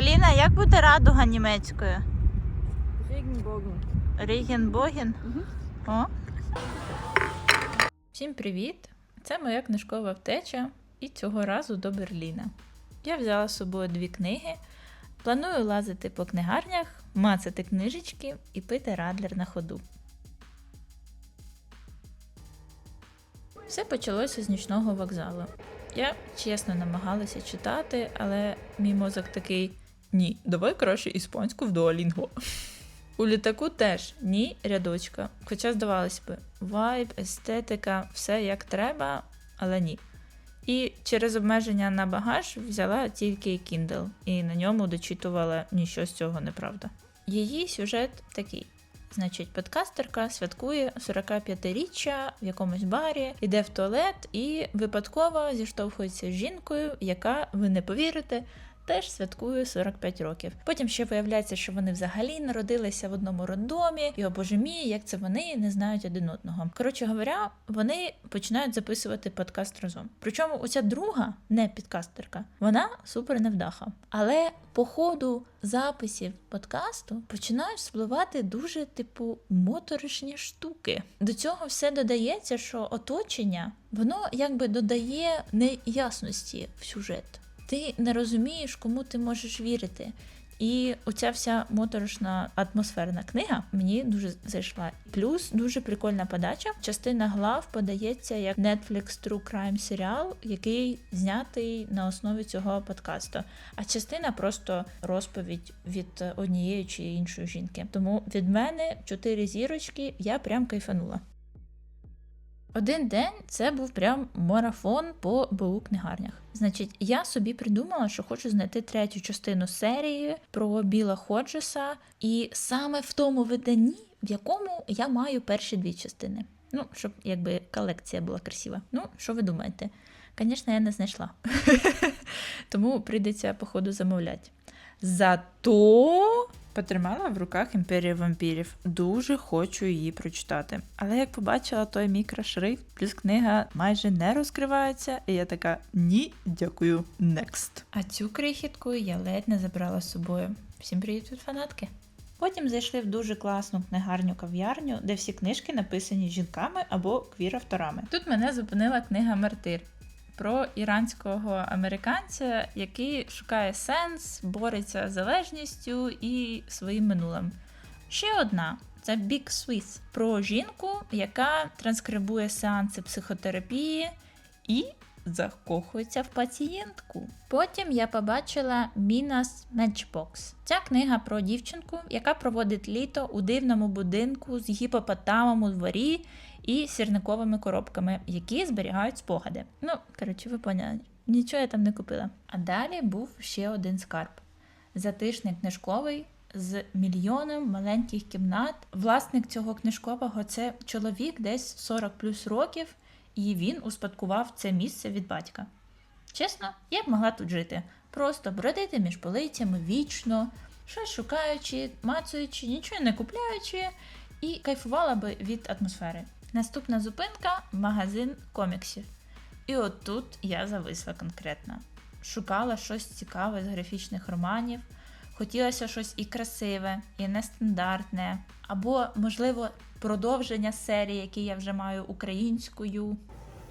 Аліна, як буде радуга німецькою? Regenbogen. Рігенбоген? Мгм. О. Всім привіт! Це моя книжкова втеча і цього разу до Берліна. Я взяла з собою дві книги. Планую лазити по книгарнях, мацати книжечки і пити радлер на ходу. Все почалося з нічного вокзалу. Я чесно намагалася читати, але мій мозок такий: ні, давай краще іспанську в дуалінго. У літаку теж ні рядочка. Хоча, здавалось би, вайб, естетика, все як треба, але ні. І через обмеження на багаж взяла тільки Kindle, і на ньому дочитувала нічого з цього неправда. Її сюжет такий. Значить, подкастерка святкує 45-річчя в якомусь барі, йде в туалет і випадково зіштовхується з жінкою, яка, ви не повірите, теж святкує 45 років. Потім ще виявляється, що вони взагалі народилися в одному роддомі, і о боже мій, як це вони не знають один одного. Коротше говоря, вони починають записувати подкаст разом. Причому оця друга, не підкастерка, вона супер невдаха. Але по ходу записів подкасту починають спливати дуже типу моторошні штуки. До цього все додається, що оточення воно якби додає неясності в сюжет ти не розумієш, кому ти можеш вірити. І оця вся моторошна атмосферна книга мені дуже зайшла. Плюс дуже прикольна подача. Частина глав подається як Netflix True Crime серіал, який знятий на основі цього подкасту. А частина просто розповідь від однієї чи іншої жінки. Тому від мене чотири зірочки, я прям кайфанула. Один день це був прям марафон по БУ книгарнях. Значить, я собі придумала, що хочу знайти третю частину серії про Біла Ходжеса, і саме в тому виданні, в якому я маю перші дві частини. Ну, щоб якби колекція була красива. Ну, що ви думаєте? Звісно, я не знайшла. Тому прийдеться, походу, замовляти. Зато потримала в руках імперія вампірів. Дуже хочу її прочитати. Але як побачила той мікрошрифт, плюс книга майже не розкривається, і я така ні, дякую, next. А цю крихітку я ледь не забрала з собою. Всім привіт від фанатки. Потім зайшли в дуже класну книгарню кав'ярню, де всі книжки написані жінками або квір-авторами. Тут мене зупинила книга Мартир про іранського американця, який шукає сенс, бореться з залежністю і своїм минулим. Ще одна це Big Swiss про жінку, яка транскрибує сеанси психотерапії і закохується в пацієнтку. Потім я побачила Мінас Matchbox. Ця книга про дівчинку, яка проводить літо у дивному будинку з гіпопотамом у дворі і сірниковими коробками, які зберігають спогади. Ну, коротше, ви поняли, нічого я там не купила. А далі був ще один скарб: затишний книжковий. З мільйоном маленьких кімнат. Власник цього книжкового це чоловік десь 40 плюс років, і він успадкував це місце від батька. Чесно, я б могла тут жити, просто бродити між полицями вічно, щось шукаючи, мацуючи, нічого не купляючи, і кайфувала би від атмосфери. Наступна зупинка магазин коміксів. І от тут я зависла конкретно. Шукала щось цікаве з графічних романів, хотілося щось і красиве, і нестандартне, або, можливо, продовження серії, які я вже маю українською.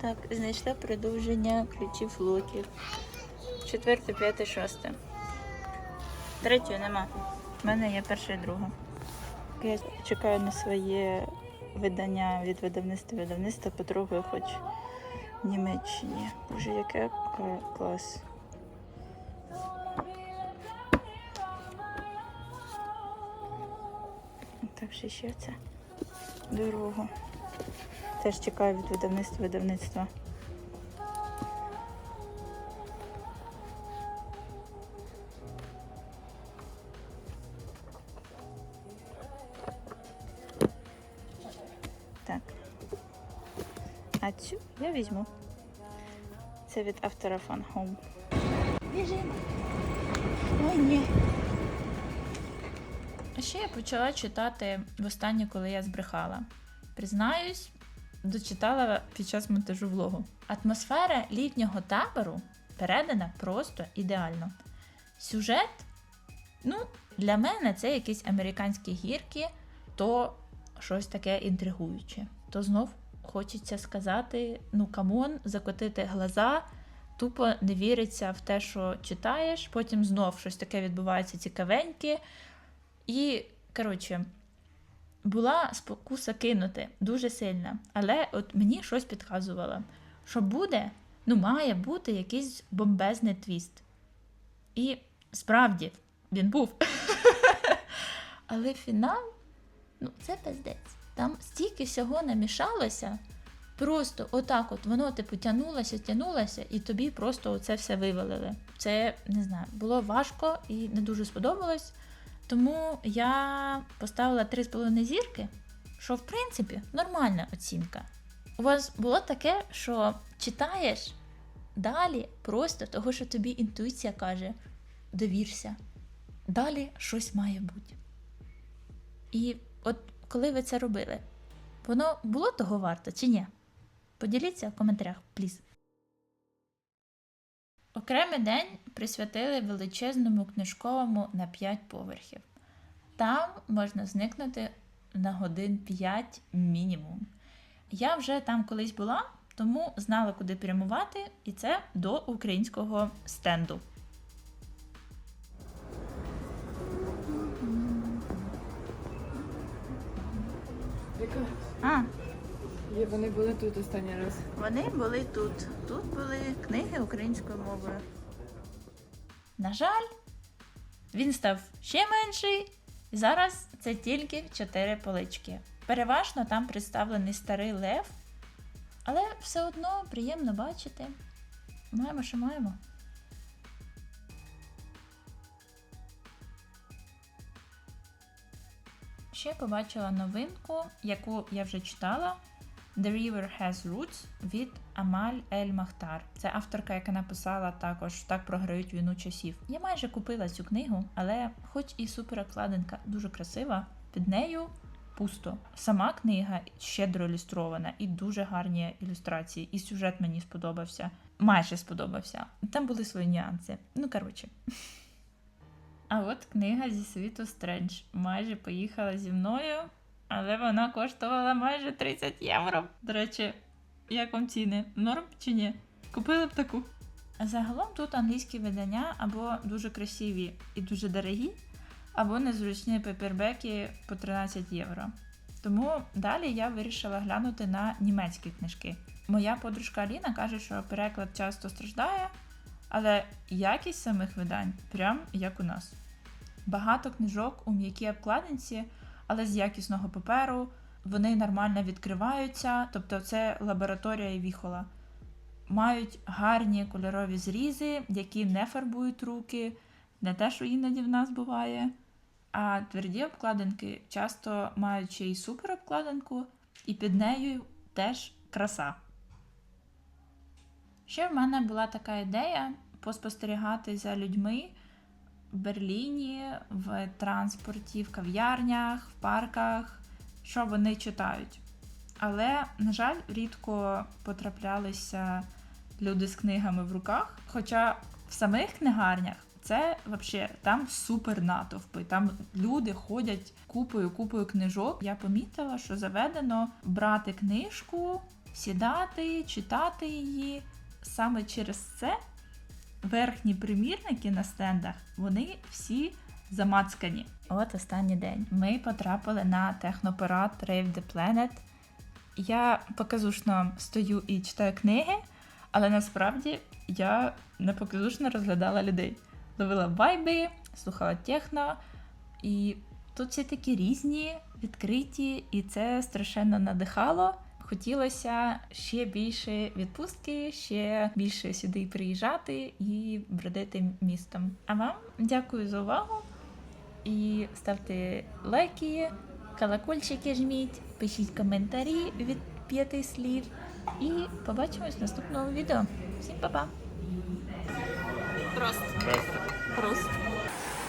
Так, знайшла продовження ключів локів. Четверте, п'яте, шосте. Третьої нема. У мене є перша і друга. Я чекаю на своє видання від видавництва видавництва потрогаю хоч в Німеччині. Боже, яке клас. Так, ще ще це дорогу. Теж чекаю від видавництва видавництва. Візьму. Це від автора Fun Home. Біжимо. Ой, ні. А ще я почала читати востаннє, коли я збрехала. Признаюсь, дочитала під час монтажу влогу. Атмосфера літнього табору передана просто ідеально. Сюжет Ну, для мене це якісь американські гірки, то щось таке інтригуюче. То знов хочеться сказати: ну камон, закотити глаза, тупо не віриться в те, що читаєш, потім знов щось таке відбувається цікавеньке. І, коротше, була спокуса кинути дуже сильна, але от мені щось підказувало, що буде, ну, має бути якийсь бомбезний твіст. І справді він був. Але фінал, ну, це пиздець. Там стільки всього намішалося. Просто отак от воно типу тянулося, тянулося, і тобі просто оце все вивалили. Це не знаю, було важко і не дуже сподобалось. Тому я поставила 3,5 зірки, що в принципі нормальна оцінка. У вас було таке, що читаєш далі просто того, що тобі інтуїція каже: довірся. Далі щось має бути. І от коли ви це робили, воно було того варто чи ні? Поділіться в коментарях, пліз. Окремий день присвятили величезному книжковому на 5 поверхів. Там можна зникнути на годин 5 мінімум. Я вже там колись була, тому знала, куди прямувати, і це до українського стенду. Яка? А, Є, вони були тут останній раз. Вони були тут. Тут були книги українською мовою. На жаль, він став ще менший, і зараз це тільки чотири полички. Переважно там представлений старий лев, але все одно приємно бачити. Маємо, що маємо. Ще побачила новинку, яку я вже читала. The River Has Roots від Амаль Ель Махтар. Це авторка, яка написала також так програють війну часів. Я майже купила цю книгу, але хоч і суперокладинка дуже красива, під нею пусто. Сама книга щедро ілюстрована і дуже гарні ілюстрації. І сюжет мені сподобався. Майже сподобався. Там були свої нюанси. Ну коротше. А от книга зі світу Стрендж майже поїхала зі мною, але вона коштувала майже 30 євро. До речі, як вам ціни? Норм чи ні? Купили б таку. Загалом тут англійські видання або дуже красиві і дуже дорогі, або незручні папербеки по 13 євро. Тому далі я вирішила глянути на німецькі книжки. Моя подружка Аліна каже, що переклад часто страждає, але якість самих видань прям як у нас. Багато книжок у м'якій обкладинці, але з якісного паперу. Вони нормально відкриваються, тобто це лабораторія віхола. Мають гарні кольорові зрізи, які не фарбують руки, не те, що іноді в нас буває. А тверді обкладинки часто мають ще й суперобкладинку, і під нею теж краса. Ще в мене була така ідея поспостерігати за людьми в Берліні, в транспорті, в кав'ярнях, в парках, що вони читають. Але, на жаль, рідко потраплялися люди з книгами в руках. Хоча в самих книгарнях це взагалі там супер натовпи. Там люди ходять купою купою книжок. Я помітила, що заведено брати книжку, сідати, читати її. Саме через це верхні примірники на стендах вони всі замацкані. От останній день. Ми потрапили на технопарад Rave the Planet. Я показушно стою і читаю книги, але насправді я не показушно розглядала людей. Ловила вайби, слухала техно, і тут всі такі різні, відкриті, і це страшенно надихало. Хотілося ще більше відпустки, ще більше сюди приїжджати і бродити містом. А вам дякую за увагу і ставте лайки, колокольчики жміть, пишіть коментарі від п'яти слів. І побачимось в наступному відео. Всім па-па! Просто. Просто.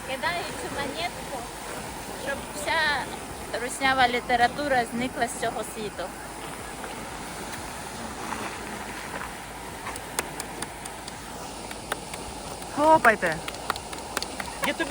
Кидаю цю монетку, щоб вся руснява література зникла з цього світу. Хлопайте! Я тобі,